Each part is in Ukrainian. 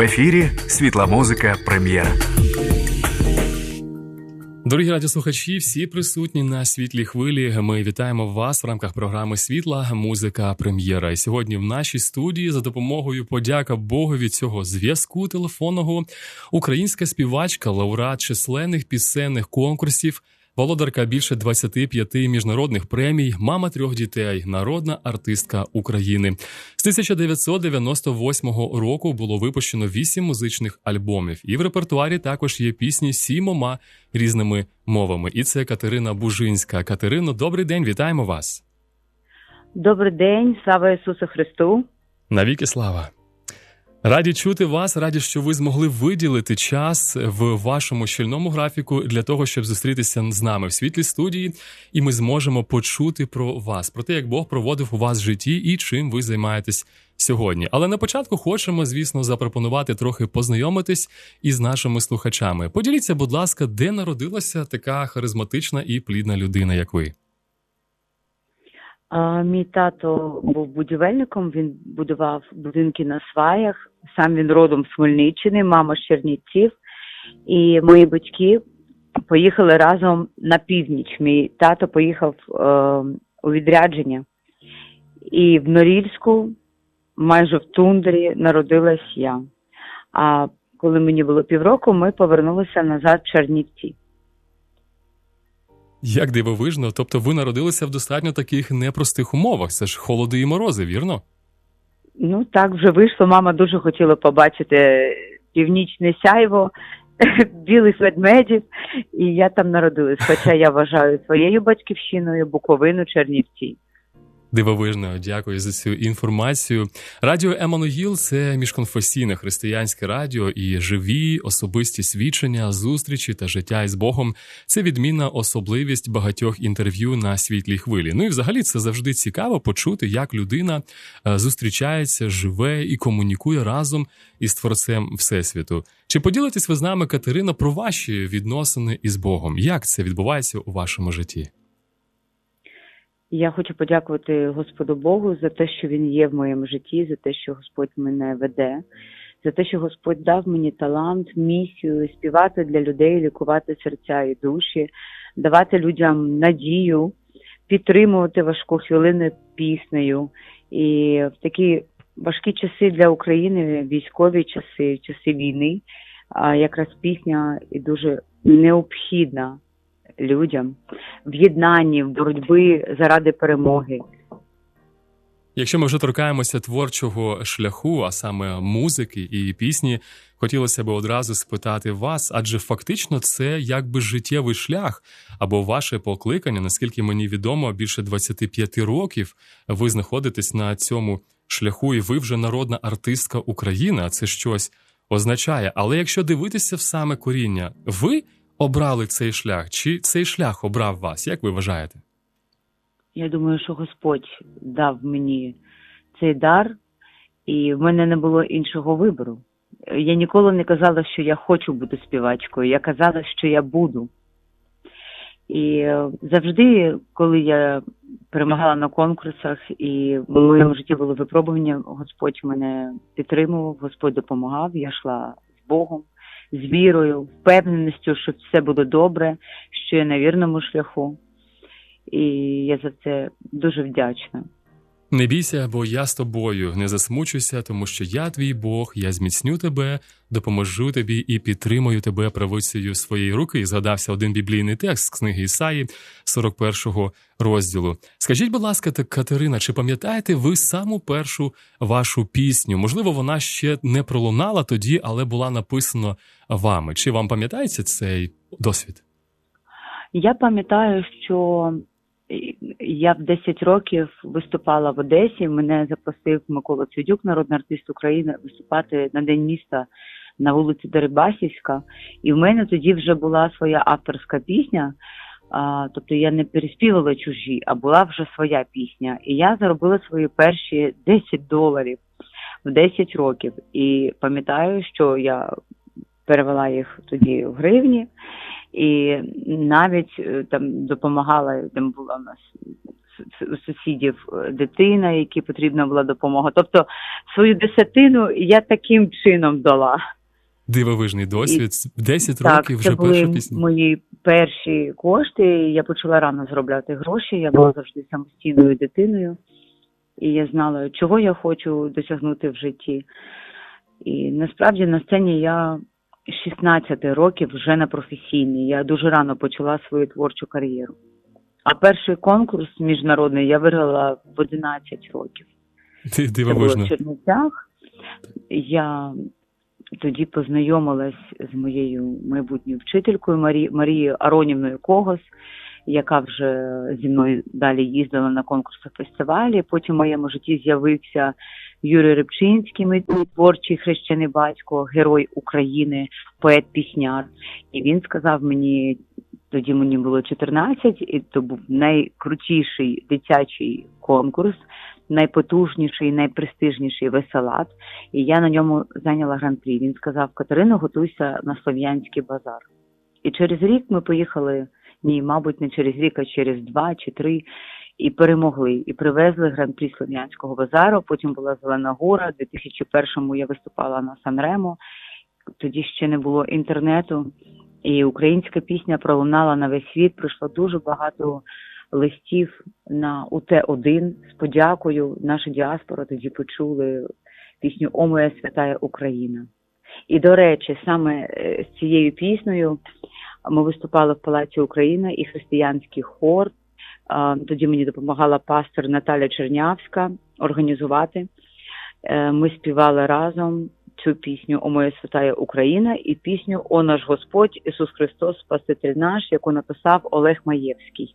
В ефірі світла музика прем'єра. Дорогі радіослухачі, всі присутні на світлій хвилі. Ми вітаємо вас в рамках програми Світла, музика, прем'єра. І сьогодні в нашій студії за допомогою подяка Богові цього зв'язку телефонного українська співачка, лауреат численних пісенних конкурсів. Володарка більше 25 міжнародних премій, мама трьох дітей, народна артистка України. З 1998 року було випущено вісім музичних альбомів, і в репертуарі також є пісні сімома різними мовами. І це Катерина Бужинська. Катерино, добрий день, вітаємо вас. Добрий день, слава Ісусу Христу. Навіки слава. Раді чути вас, раді, що ви змогли виділити час в вашому щільному графіку для того, щоб зустрітися з нами в світлій студії, і ми зможемо почути про вас, про те, як Бог проводив у вас житті і чим ви займаєтесь сьогодні. Але на початку хочемо, звісно, запропонувати трохи познайомитись із нашими слухачами. Поділіться, будь ласка, де народилася така харизматична і плідна людина, як ви. А, Мій тато був будівельником, він будував будинки на сваях. Сам він родом з Хмельниччини, мама з Чернівців. І мої батьки поїхали разом на північ. Мій тато поїхав е, у відрядження. І в Норільську, майже в тундрі, народилась я. А коли мені було півроку, ми повернулися назад в Чернівці. Як дивовижно, тобто ви народилися в достатньо таких непростих умовах. Це ж холоди і морози, вірно? Ну так вже вийшло. Мама дуже хотіла побачити північне сяйво, білих ведмедів, і я там народилась. Хоча я вважаю своєю батьківщиною Буковину Чернівці. Дивовижно, дякую за цю інформацію. Радіо Еммануїл – це міжконфесійне християнське радіо і живі особисті свідчення, зустрічі та життя із Богом. Це відмінна особливість багатьох інтерв'ю на світлій хвилі. Ну і взагалі це завжди цікаво почути, як людина е, зустрічається, живе і комунікує разом із творцем всесвіту. Чи поділитесь ви з нами, Катерина, про ваші відносини із Богом? Як це відбувається у вашому житті? Я хочу подякувати Господу Богу за те, що він є в моєму житті, за те, що Господь мене веде, за те, що Господь дав мені талант, місію співати для людей, лікувати серця і душі, давати людям надію, підтримувати важку хвилину піснею. І в такі важкі часи для України, військові часи, часи війни, якраз пісня і дуже необхідна людям в єднанні, в боротьби заради перемоги. Якщо ми вже торкаємося творчого шляху, а саме музики і пісні, хотілося б одразу спитати вас, адже фактично це якби життєвий шлях або ваше покликання, наскільки мені відомо, більше 25 років ви знаходитесь на цьому шляху, і ви вже народна артистка України. А це щось означає. Але якщо дивитися в саме коріння, ви обрали цей шлях? Чи цей шлях обрав вас? Як ви вважаєте? Я думаю, що Господь дав мені цей дар, і в мене не було іншого вибору. Я ніколи не казала, що я хочу бути співачкою. Я казала, що я буду. І завжди, коли я перемагала на конкурсах, і в моєму житті було випробування, Господь мене підтримував, Господь допомагав, я йшла з Богом з вірою, впевненістю, що все буде добре, що я на вірному шляху. І я за це дуже вдячна. Не бійся, бо я з тобою не засмучуйся, тому що я твій Бог, я зміцню тебе, допоможу тобі і підтримую тебе правицею своєї руки. І згадався один біблійний текст з книги Ісаї, 41-го розділу. Скажіть, будь ласка, Катерина, чи пам'ятаєте ви саму першу вашу пісню? Можливо, вона ще не пролунала тоді, але була написана вами. Чи вам пам'ятається цей досвід? Я пам'ятаю, що я в 10 років виступала в Одесі. Мене запросив Микола Цюдюк, народний артист України, виступати на день міста на вулиці Дерибасівська. І в мене тоді вже була своя авторська пісня. А, Тобто я не переспівала чужі, а була вже своя пісня. І я заробила свої перші 10 доларів в 10 років. І пам'ятаю, що я перевела їх тоді в гривні і навіть е, там допомагала, там була у нас у сусідів е, дитина, якій потрібна була допомога. Тобто свою десятину я таким чином дала. Дивовижний досвід. 10 так, років це вже були перша пісня. мої перші кошти. Я почала рано заробляти гроші. Я була завжди самостійною дитиною, і я знала, чого я хочу досягнути в житті. І насправді на сцені я 16 років вже на професійній. Я дуже рано почала свою творчу кар'єру. А перший конкурс міжнародний я виграла в 11 років. Ти Це було дивовижно. в Чернівцях. Я тоді познайомилась з моєю майбутньою вчителькою Марі... Марією Аронівною Когос, яка вже зі мною далі їздила на конкурси фестивалі. Потім в моєму житті з'явився Юрій Рибчинський, мій творчий хрещений батько, герой України, поет-пісняр. І він сказав мені. Тоді мені було 14, і то був найкрутіший дитячий конкурс, найпотужніший, найпрестижніший веселат. І я на ньому зайняла гран-прі. Він сказав: Катерино, готуйся на слов'янський базар. І через рік ми поїхали, ні, мабуть, не через рік, а через два чи три, і перемогли. І привезли гран-прі Слов'янського базару. Потім була Зелена Гора. У 2001-му я виступала на Санремо. Тоді ще не було інтернету. І українська пісня пролунала на весь світ. Прийшло дуже багато листів на УТ-1 з подякою. Наша діаспора тоді почули пісню О моя святая Україна. І до речі, саме е, з цією піснею ми виступали в Палаці Україна і християнський хор. Тоді мені допомагала пастор Наталя Чернявська організувати. Е, Ми співали разом цю пісню О моя святая Україна і пісню О наш Господь Ісус Христос, Спаситель наш, яку написав Олег Маєвський.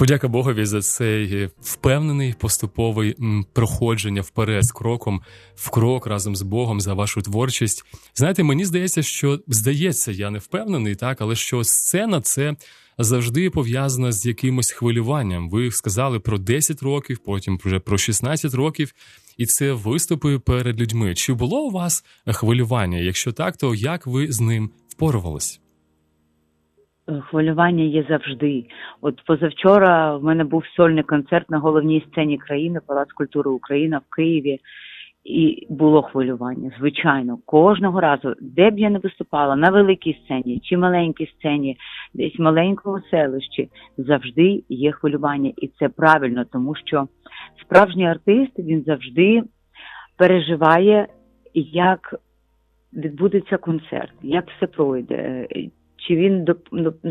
Подяка Богові за цей впевнений поступовий проходження вперед з кроком в крок разом з Богом за вашу творчість. Знаєте, мені здається, що здається, я не впевнений, так, але що сцена це завжди пов'язана з якимось хвилюванням. Ви сказали про 10 років, потім вже про 16 років, і це виступи перед людьми. Чи було у вас хвилювання? Якщо так, то як ви з ним впорувались? Е, Хвилювання є завжди. От позавчора в мене був сольний концерт на головній сцені країни, Палац культури Україна в Києві. І було хвилювання, звичайно, кожного разу, де б я не виступала, на великій сцені чи маленькій сцені, десь в маленькому селищі, завжди є хвилювання, і це правильно, тому що справжній артист він завжди переживає, як відбудеться концерт, як все пройде, чи він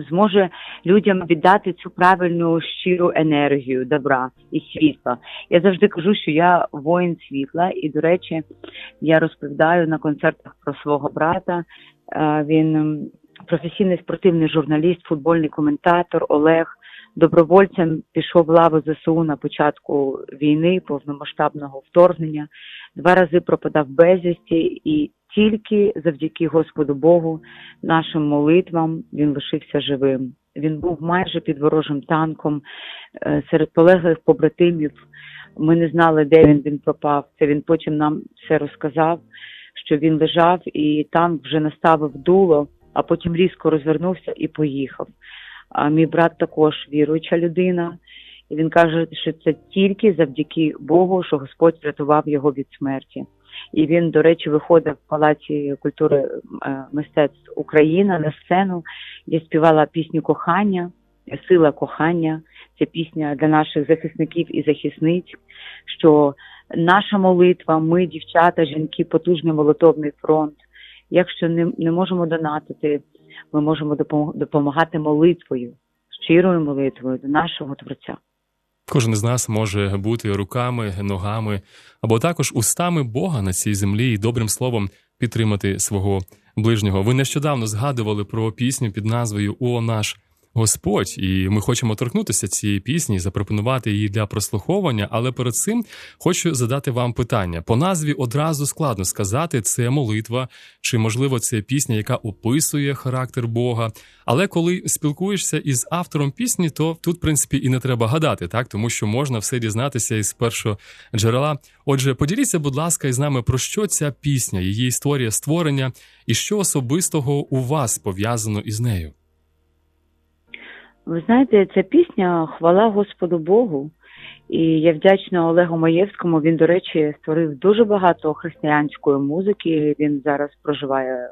зможе людям віддати цю правильну щиру енергію добра і світла. Я завжди кажу, що я воїн світла, і до речі, я розповідаю на концертах про свого брата. Е, Він професійний спортивний журналіст, футбольний коментатор Олег. Добровольцем пішов в лаву ЗСУ на початку війни, повномасштабного вторгнення. Два рази пропадав безвісті, і тільки завдяки Господу Богу, нашим молитвам він лишився живим. Він був майже під ворожим танком е, серед полеглих побратимів. Ми не знали, де він, він пропав. Це він потім нам все розказав, що він лежав і танк вже наставив дуло, а потім різко розвернувся і поїхав. А мій брат також віруюча людина. І він каже, що це тільки завдяки Богу, що Господь врятував його від смерті. І він, до речі, виходив в Палаці культури е, мистецтв Україна на сцену. Я співала пісню кохання, сила кохання. Це пісня для наших захисників і захисниць. Що наша молитва, ми, дівчата, жінки, потужний молотовний фронт. Якщо не, не можемо донатити, ми можемо допом- допомагати молитвою, щирою молитвою до нашого Творця. Кожен з нас може бути руками, ногами або також устами Бога на цій землі і добрим словом підтримати свого ближнього. Ви нещодавно згадували про пісню під назвою О наш Господь, і ми хочемо торкнутися цієї пісні, запропонувати її для прослуховування. Але перед цим хочу задати вам питання. По назві одразу складно сказати, це молитва, чи можливо це пісня, яка описує характер Бога. Але коли спілкуєшся із автором пісні, то тут, в принципі, і не треба гадати, так тому що можна все дізнатися із першого джерела. Отже, поділіться, будь ласка, із нами про що ця пісня, її історія створення, і що особистого у вас пов'язано із нею. Ви знаєте, ця пісня хвала Господу Богу. І я вдячна Олегу Маєвському. Він, до речі, створив дуже багато християнської музики. Він зараз проживає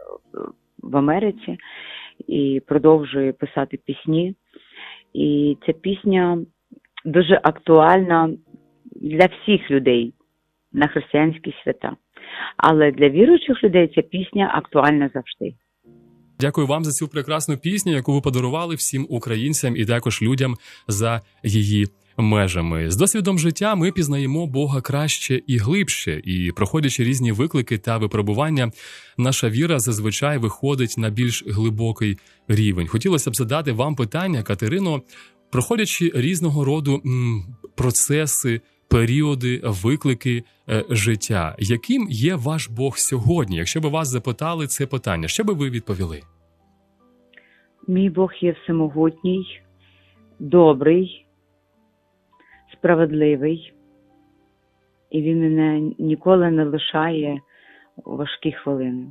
в Америці і продовжує писати пісні. І ця пісня дуже актуальна для всіх людей на християнські свята. Але для віруючих людей ця пісня актуальна завжди. Дякую вам за цю прекрасну пісню, яку ви подарували всім українцям і також людям за її межами. З досвідом життя ми пізнаємо Бога краще і глибше, і проходячи різні виклики та випробування, наша віра зазвичай виходить на більш глибокий рівень. Хотілося б задати вам питання, Катерино, проходячи різного роду м, процеси. Періоди, виклики е, життя, яким є ваш Бог сьогодні? Якщо би вас запитали це питання, що би ви відповіли? Мій Бог є всемогутній, добрий, справедливий, і він мене ніколи не лишає у важкі хвилини.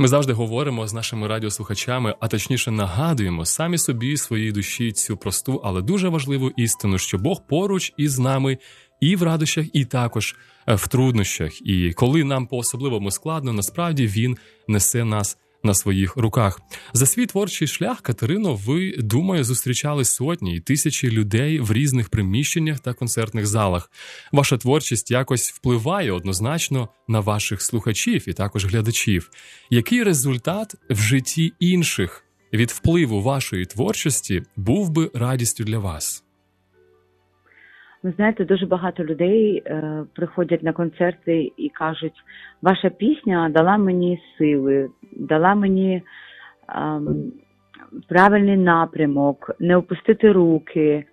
Ми завжди говоримо з нашими радіослухачами, а точніше нагадуємо самі собі своїй душі цю просту, але дуже важливу істину, що Бог поруч із нами і в радощах, і також е, в труднощах. І коли нам по особливому складно, насправді він несе нас. На своїх руках за свій творчий шлях Катерино, ви думаю, зустрічали сотні і тисячі людей в різних приміщеннях та концертних залах. Ваша творчість якось впливає однозначно на ваших слухачів і також глядачів. Який результат в житті інших від впливу вашої творчості був би радістю для вас? Ви знаєте, дуже багато людей е, приходять на концерти і кажуть, ваша пісня дала мені сили, дала мені е, правильний напрямок, не опустити руки.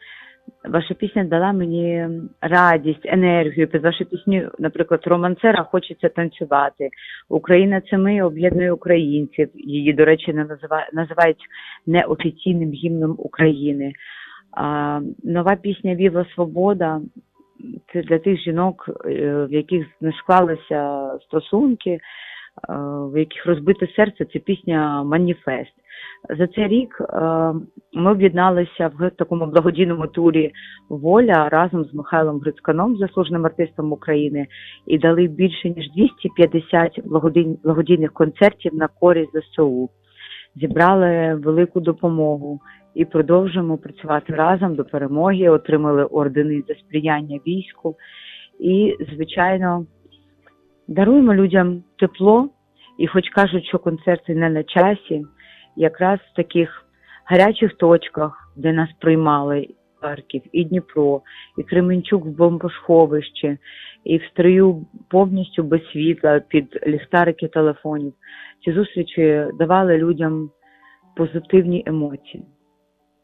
Ваша пісня дала мені радість, енергію. Під вашу пісню, наприклад, романсера хочеться танцювати. Україна це ми об'єднує українців. Її, до речі, не називають, називають неофіційним гімном України. Нова пісня Віва Свобода це для тих жінок, е, в яких не склалися стосунки, е, в яких розбите серце. Це пісня Маніфест. За цей рік е, ми об'єдналися в такому благодійному турі Воля разом з Михайлом Грицьканом, заслуженим артистом України, і дали більше ніж 250 благодійних концертів на користь ЗСУ. Зібрали велику допомогу і продовжуємо працювати разом до перемоги. Отримали ордени за сприяння війську і, звичайно, даруємо людям тепло. І, хоч кажуть, що концерти не на часі, якраз в таких гарячих точках, де нас приймали Харків, і Дніпро, і Кременчук в бомбосховищі, і в строю повністю без світла під ліхтарики телефонів. Ці зустрічі давали людям позитивні емоції.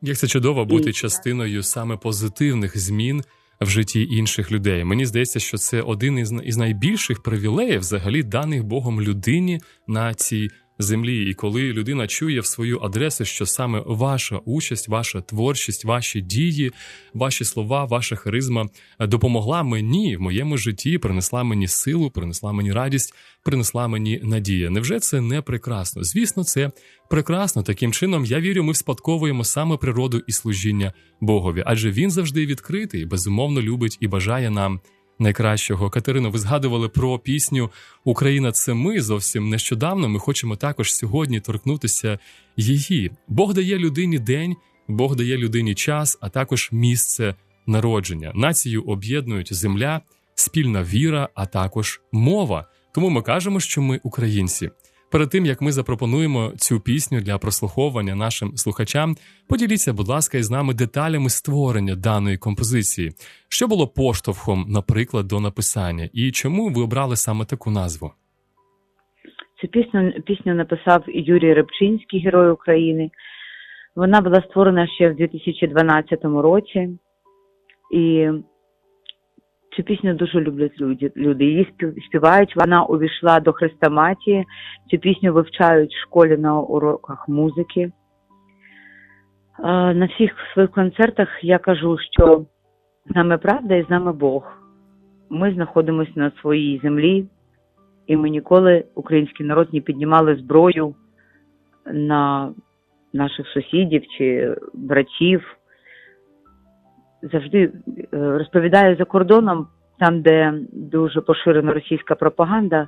Як це чудово бути І- частиною саме позитивних змін в житті інших людей. Мені здається, що це один із, із найбільших привілеїв, взагалі даних Богом людині на цій землі. І коли людина чує в свою адресу, що саме ваша участь, ваша творчість, ваші дії, ваші слова, ваша харизма допомогла мені в моєму житті, принесла мені силу, принесла мені радість, принесла мені надія. Невже це не прекрасно? Звісно, це прекрасно. Таким чином, я вірю, ми вспадковуємо саме природу і служіння Богові, адже він завжди відкритий, безумовно любить і бажає нам. Найкращого Катерино, ви згадували про пісню Україна це ми зовсім нещодавно. Ми хочемо також сьогодні торкнутися її. Бог дає людині день, Бог дає людині час, а також місце народження. Націю об'єднують земля, спільна віра, а також мова. Тому ми кажемо, що ми українці. Перед тим як ми запропонуємо цю пісню для прослуховування нашим слухачам, поділіться, будь ласка, із нами деталями створення даної композиції, що було поштовхом, наприклад, до написання, і чому ви обрали саме таку назву? Цю пісню, пісню написав Юрій Рибчинський, герой України. Вона була створена ще в 2012 році, і цю пісню дуже люблять люди. люди. Її спів- співають. Вона увійшла до Хрестоматії. Цю пісню вивчають в школі на уроках музики. Е, На всіх своїх концертах я кажу, що з нами правда і з нами Бог. Ми знаходимося на своїй землі, і ми ніколи, український народ, не піднімали зброю на наших сусідів чи братів. Завжди е, розповідаю за кордоном, там, де дуже поширена російська пропаганда,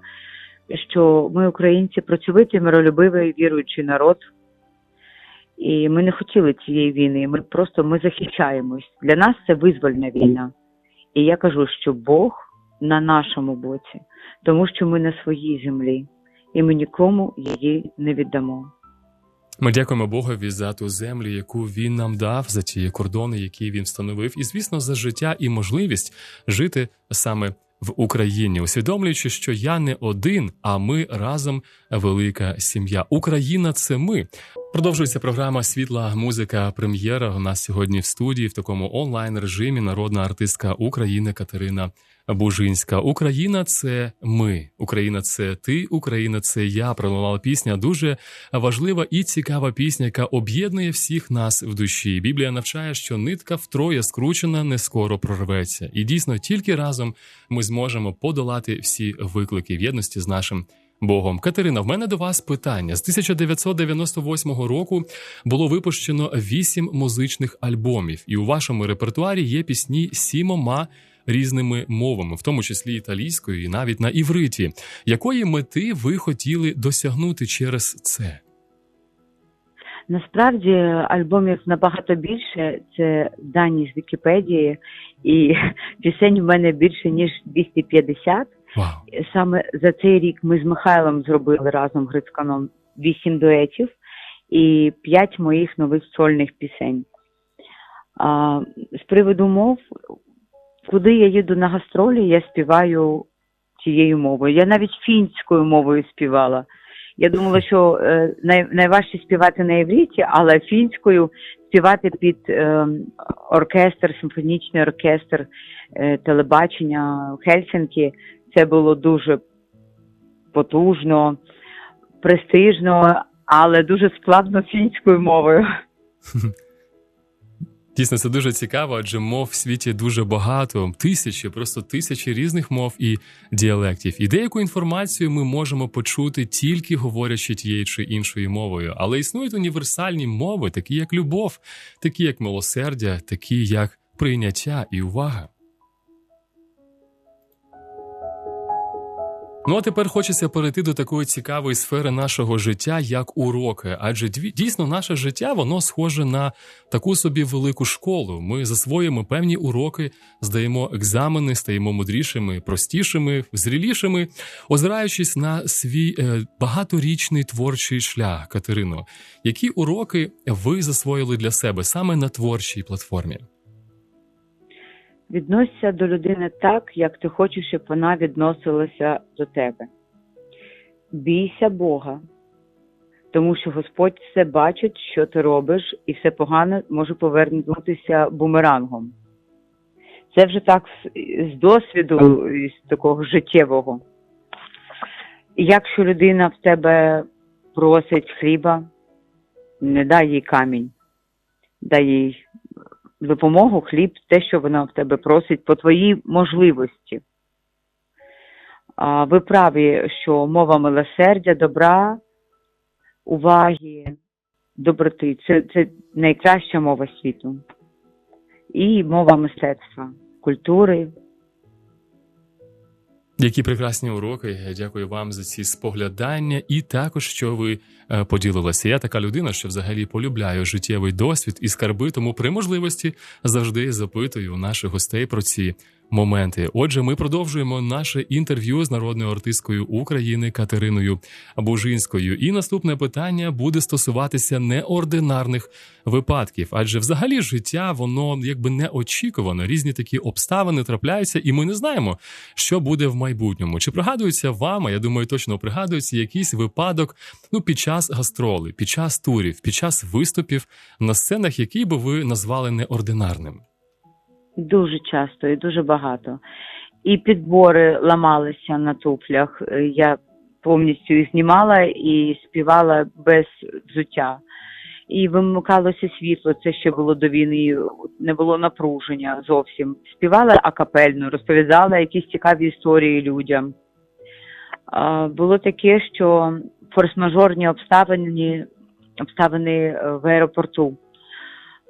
що ми, українці, працьовитий, миролюбивий, віруючий народ. І ми не хотіли цієї війни. Ми просто ми захищаємось. Для нас це визвольна війна. І я кажу, що Бог на нашому боці, тому що ми на своїй землі, і ми нікому її не віддамо. Ми дякуємо Богові за ту землю, яку він нам дав, за ті кордони, які він встановив, і звісно, за життя і можливість жити саме в Україні, усвідомлюючи, що я не один, а ми разом велика сім'я. Україна це ми. Продовжується програма Світла музика прем'єра. У нас сьогодні в студії в такому онлайн режимі народна артистка України Катерина Бужинська. Україна це ми. Україна це ти. Україна це я. Пролунала пісня. Дуже важлива і цікава пісня, яка об'єднує всіх нас в душі. Біблія навчає, що нитка втроє скручена не скоро прорветься, і дійсно тільки разом ми зможемо подолати всі виклики в єдності з нашим. Богом Катерина, в мене до вас питання з 1998 року було випущено вісім музичних альбомів, і у вашому репертуарі є пісні сімома різними мовами, в тому числі італійською, і навіть на івриті. Якої мети ви хотіли досягнути через це? Насправді альбомів набагато більше. Це дані з Вікіпедії, і пісень в мене більше ніж 250. Вау. Саме за цей рік ми з Михайлом зробили разом Грицьканом вісім дуетів і п'ять моїх нових сольних пісень. А, з приводу мов, куди я їду на гастролі, я співаю цією мовою. Я навіть фінською мовою співала. Я думала, що е, най, найважче співати на євріті, але фінською співати під е, оркестр, симфонічний оркестр е, телебачення в Хельсинкі це було дуже потужно, престижно, але дуже складно фінською мовою. Дійсно, це дуже цікаво, адже мов в світі дуже багато, тисячі, просто тисячі різних мов і діалектів. І деяку інформацію ми можемо почути тільки говорячи тією чи іншою мовою. Але існують універсальні мови, такі як любов, такі як милосердя, такі як прийняття і увага. Ну а тепер хочеться перейти до такої цікавої сфери нашого життя, як уроки. Адже дійсно наше життя воно схоже на таку собі велику школу. Ми засвоїмо певні уроки, здаємо екзамени, стаємо мудрішими, простішими, зрілішими, озираючись на свій е, багаторічний творчий шлях. Катерино, які уроки ви засвоїли для себе саме на творчій платформі? Відносься до людини так, як ти хочеш, щоб вона відносилася до тебе. Бійся Бога, тому що Господь все бачить, що ти робиш, і все погане може повернутися бумерангом. Це вже так з, досвіду, з такого життєвого. Якщо людина в тебе просить хліба, не дай їй камінь, дай їй допомогу, хліб, те, що вона в тебе просить по твоїй можливості. А, ви праві, що мова милосердя, добра, уваги, доброти це, це найкраща мова світу. І мова мистецтва, культури. Які прекрасні уроки. Дякую вам за ці споглядання, і також що ви е, поділилися. Я така людина, що взагалі полюбляю життєвий досвід і скарби, тому при можливості завжди запитую наших гостей про ці моменти. Отже, ми продовжуємо наше інтерв'ю з народною артисткою України Катериною Бужинською. І наступне питання буде стосуватися неординарних випадків, адже взагалі життя воно якби неочікувано. Різні такі обставини трапляються, і ми не знаємо, що буде в майбутньому. Чи пригадується вам? а Я думаю, точно пригадується якийсь випадок ну під час гастроли, під час турів, під час виступів на сценах, які би ви назвали неординарним. Дуже часто і дуже багато. І підбори ламалися на туфлях. Е, Я повністю їх знімала і співала без взуття. І вимикалося світло, це ще було до війни, не було напруження зовсім. Співала акапельно, розповідала якісь цікаві історії людям. Було таке, що форс-мажорні обставини обставини е, в аеропорту.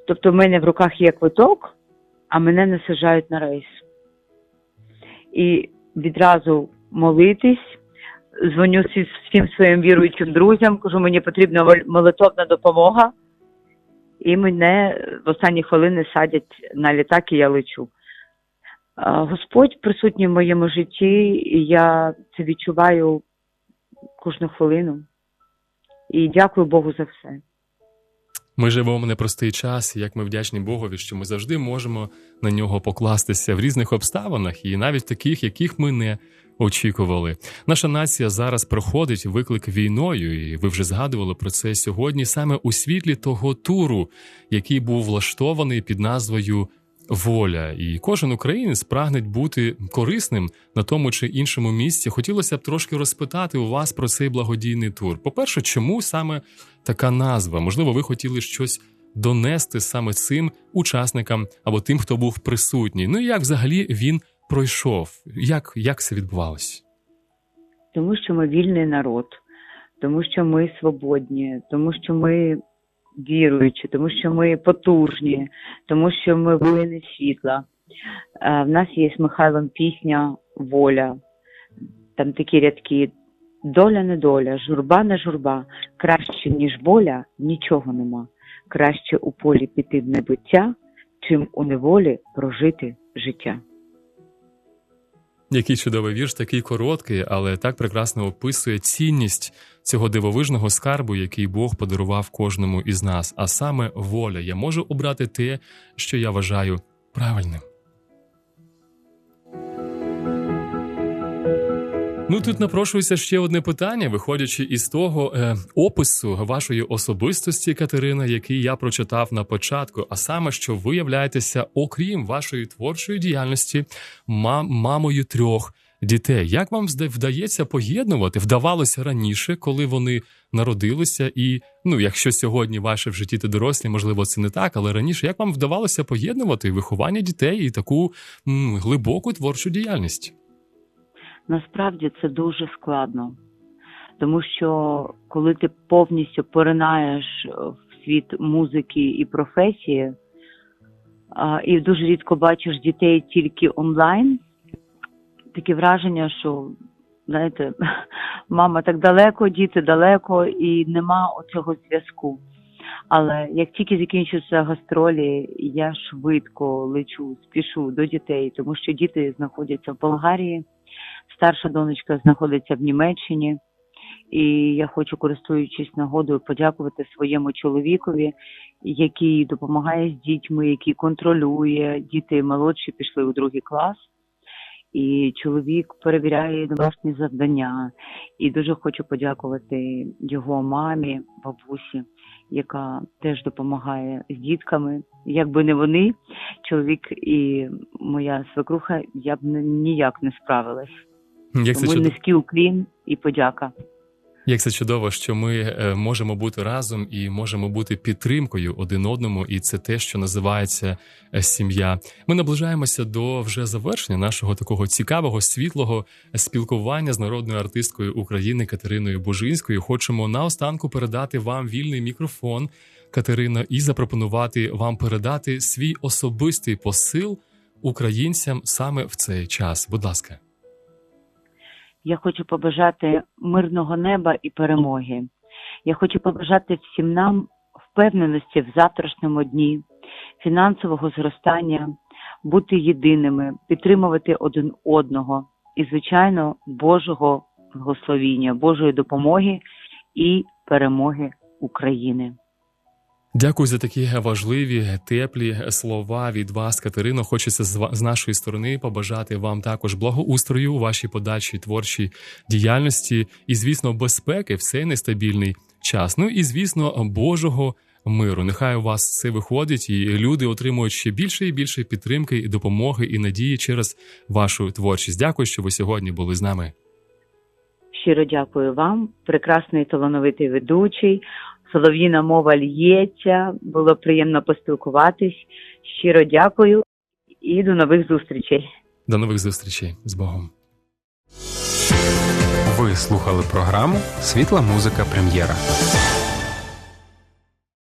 Тобто, в мене в руках є квиток, а мене не саджають на рейс. І відразу молитись, дзвоню всім своїм віруючим друзям, кажу, мені потрібна мол- молитовна допомога. І мене в останні хвилини садять на літак, і я лечу. Господь присутній в моєму житті, і я це відчуваю кожну хвилину. І дякую Богу за все. Ми живемо в непростий час, і як ми вдячні Богові, що ми завжди можемо на нього покластися в різних обставинах, і навіть таких, яких ми не очікували. Наша нація зараз проходить виклик війною, і ви вже згадували про це сьогодні, саме у світлі того туру, який був влаштований під назвою. Воля, і кожен українець прагне бути корисним на тому чи іншому місці. Хотілося б трошки розпитати у вас про цей благодійний тур. По-перше, чому саме така назва? Можливо, ви хотіли щось донести саме цим учасникам або тим, хто був присутній. Ну і як взагалі він пройшов? Як, як це відбувалось? Тому що ми вільний народ, тому що ми свободні, тому що ми віруючі, тому що ми потужні, тому що ми воїни світла. Е, В нас є з Михайлом пісня Воля. Там такі рядки. Доля не доля, журба не журба, краще, ніж воля, нічого нема. Краще у полі піти в небуття, чим у неволі прожити життя. Який чудовий вірш, такий короткий, але так прекрасно описує цінність цього дивовижного скарбу, який Бог подарував кожному із нас. А саме воля. Я можу обрати те, що я вважаю правильним. Ну тут напрошується ще одне питання, виходячи із того е, опису вашої особистості, Катерина, який я прочитав на початку, а саме, що ви являєтеся, окрім вашої творчої діяльності, мам- мамою трьох дітей. Як вам вдається поєднувати? Вдавалося раніше, коли вони народилися, і ну, якщо сьогодні ваше в житті ти дорослі, можливо, це не так, але раніше як вам вдавалося поєднувати виховання дітей і таку м, глибоку творчу діяльність? Насправді це дуже складно, тому що коли ти повністю поринаєш е, в світ музики і професії, і дуже рідко бачиш дітей тільки онлайн, таке враження, що знаєте, мама так далеко, діти далеко, і нема оцього зв'язку. Але як тільки закінчуються гастролі, я швидко лечу, спішу до дітей, тому що діти знаходяться в Болгарії. Старша донечка знаходиться в Німеччині, і я хочу, користуючись нагодою, подякувати своєму чоловікові, який допомагає з дітьми, який контролює. Діти молодші пішли у другий клас, і чоловік перевіряє домашні завдання. І дуже хочу подякувати його мамі, бабусі, яка теж допомагає з дітками. Якби не вони, чоловік і моя свекруха, я б ні- ніяк не справилась. Як це Тому чудово. низький уклін і подяка. Як це чудово, що ми е, можемо бути разом і можемо бути підтримкою один одному, і це те, що називається е, сім'я. Ми наближаємося до вже завершення нашого такого цікавого світлого спілкування з народною артисткою України Катериною Божинською. Хочемо наостанку передати вам вільний мікрофон, Катерино, і запропонувати вам передати свій особистий посил українцям саме в цей час. Будь ласка. Я хочу побажати мирного неба і перемоги. Я хочу побажати всім нам впевненості в завтрашньому дні, фінансового зростання, бути єдиними, підтримувати один одного і, звичайно, Божого благословіння, Божої допомоги і перемоги України. Дякую за такі важливі, теплі слова від вас, Катерино. Хочеться з нашої сторони побажати вам також благоустрою у вашій подальшій творчій діяльності і, звісно, безпеки в цей нестабільний час. Ну і звісно, Божого миру. Нехай у вас це виходить, і люди отримують ще більше і більше підтримки і допомоги і надії через вашу творчість. Дякую, що ви сьогодні були з нами. Щиро дякую вам, прекрасний талановитий ведучий. Солов'їна мова лється. Було приємно поспілкуватись. Щиро дякую і до нових зустрічей. До нових зустрічей з Богом. Ви слухали програму Світла музика прем'єра.